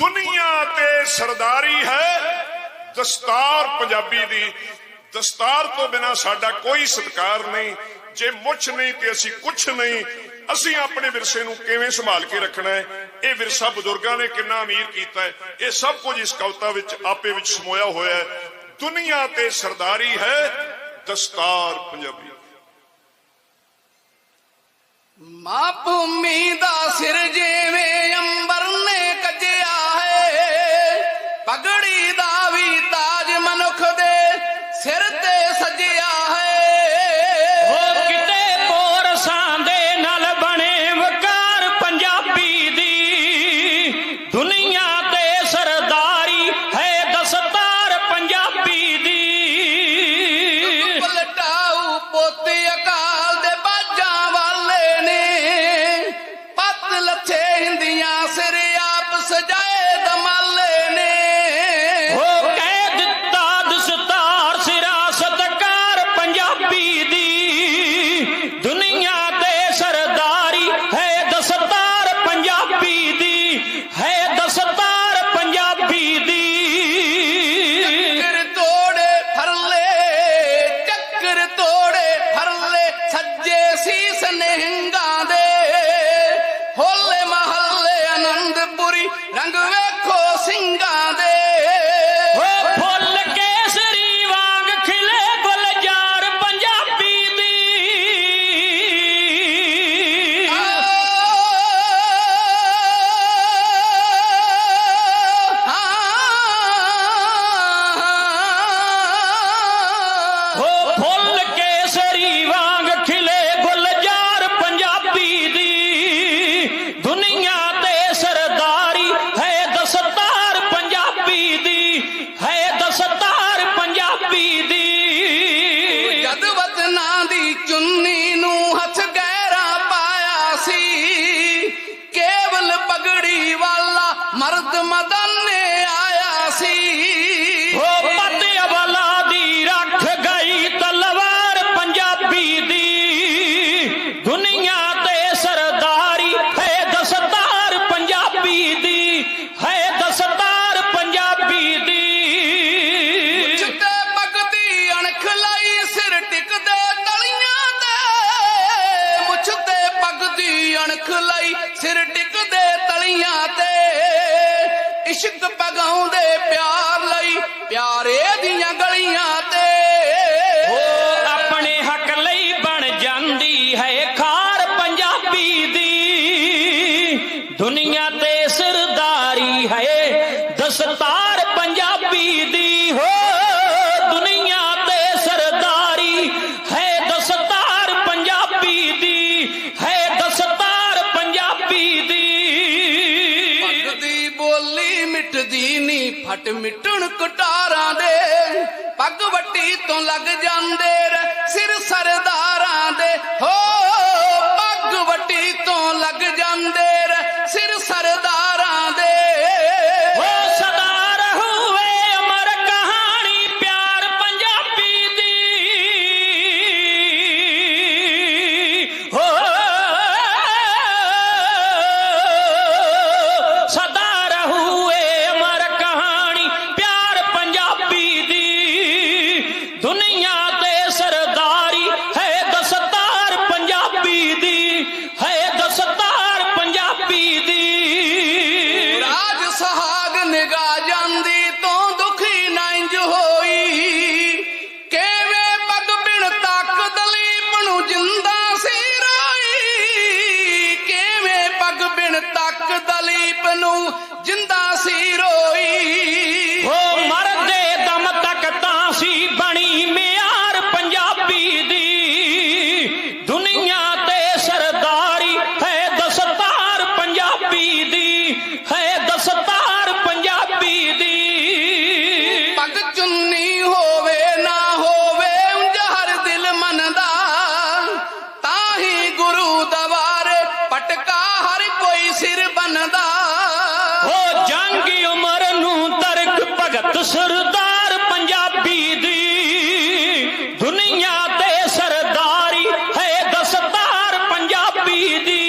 ਦੁਨੀਆ ਤੇ ਸਰਦਾਰੀ ਹੈ। ਦਸਤਾਰ ਪੰਜਾਬੀ ਦੀ। ਦਸਤਾਰ ਤੋਂ ਬਿਨਾ ਸਾਡਾ ਕੋਈ ਸਤਕਾਰ ਨਹੀਂ। ਜੇ ਮੁੱਛ ਨਹੀਂ ਤੇ ਅਸੀਂ ਕੁਛ ਨਹੀਂ। ਅਸੀਂ ਆਪਣੇ ਵਿਰਸੇ ਨੂੰ ਕਿਵੇਂ ਸੰਭਾਲ ਕੇ ਰੱਖਣਾ ਹੈ? ਇਹ ਵਿਰਸਾ ਬਜ਼ੁਰਗਾਂ ਨੇ ਕਿੰਨਾ ਅਮੀਰ ਕੀਤਾ ਹੈ। ਇਹ ਸਭ ਕੁਝ ਇਸ ਕਵਿਤਾ ਵਿੱਚ ਆਪੇ ਵਿੱਚ ਸਮੋਇਆ ਹੋਇਆ ਹੈ। ਦੁਨੀਆ ਤੇ ਸਰਦਾਰੀ ਹੈ, ਦਸਤਾਰ ਪੰਜਾਬੀ। ਮਾਂ ਭੂਮੀ ਦਾ ਸਿਰ ਜਿਵੇਂ ラングウェコシ ਸੀ। ਹੋ ਪਤ ਅਵਲਾ ਦੀ ਰੱਖ ਗਈ ਤਲਵਾਰ ਪੰਜਾਬੀ ਦੀ। ਦੁਨੀਆ ਤੇ ਸਰਦਾਰੀ ਹੈ ਦਸਤਾਰ ਪੰਜਾਬੀ ਦੀ ਹੈ ਦਸਤਾਰ ਪੰਜਾਬੀ ਦੀ। ਚਿੱਟੇ ਪਗਦੀ ਅਣਖ ਲਈ ਸਿਰ ਟਿਕਦੇ ਤਲੀਆਂ ਤੇ। ਮੁੱਛ ਤੇ ਪਗਦੀ ਅਣਖ ਲਈ ਸਿਰ ਟਿਕਦੇ ਤਲੀਆਂ ਤੇ। ਇਸ਼ਕ ਪਗਾਉਂਦੇ ਪਿਆਰ ਲਈ, ਪਿਆਰੇ ਦੀਆਂ ਗਲੀਆਂ ਤੇ। ਉਹ ਆਪਣੇ ਹੱਕ ਲਈ ਬਣ ਜਾਂਦੀ ਹੈ ਖਾਰ ਪੰਜਾਬੀ ਦੀ। ਦੁਨੀਆ ਤੇ ਸਰਦਾਰੀ ਹੈ ਦਸਤਾਰ ਪੰਜਾਬੀ ਦੀ। ਹੋ ਫਟ ਮਿਟਣ ਕਟਾਰਾਂ ਦੇ ਪੱਗ ਵੱਟੀ ਤੋਂ ਲੱਗ ਜਾਂਦੇ ਰ ਸਿਰ ਸਰਦਾਰਾਂ ਦੇ। ਤੱਕ ਨੂੰ ਜਿੰਦਾ ਸੀ ਰੋਈ। ਉਹ ਮਰਦੇ ਦਮ ਤੱਕ ਤਾਂ ਸੀ ਬਣੀ ਹੋ ਜੰਗੀ ਉਮਰ ਨੂੰ ਤਰਕ ਭਗਤ ਸਰਦਾਰ ਪੰਜਾਬੀ ਦੀ। ਦੁਨੀਆ ਤੇ ਸਰਦਾਰੀ ਹੈ ਦਸਤਾਰ ਪੰਜਾਬੀ ਦੀ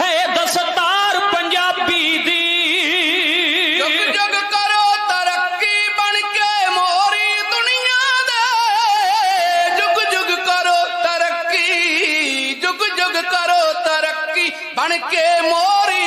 ਹੈ ਦਸਤਾਰ ਪੰਜਾਬੀ ਦੀ। ਜਗ ਕਰੋ ਤਰੱਕੀ ਬਣ ਕੇ ਮੋਰੀ ਦੁਨੀਆ ਦੇ। ਜੁਗ ਜੁਗ ਕਰੋ ਤਰੱਕੀ ਜੁਗ ਜੁਗ ਕਰੋ ਤਰੱਕੀ ਬਣ ਕੇ ਮੋਰੀ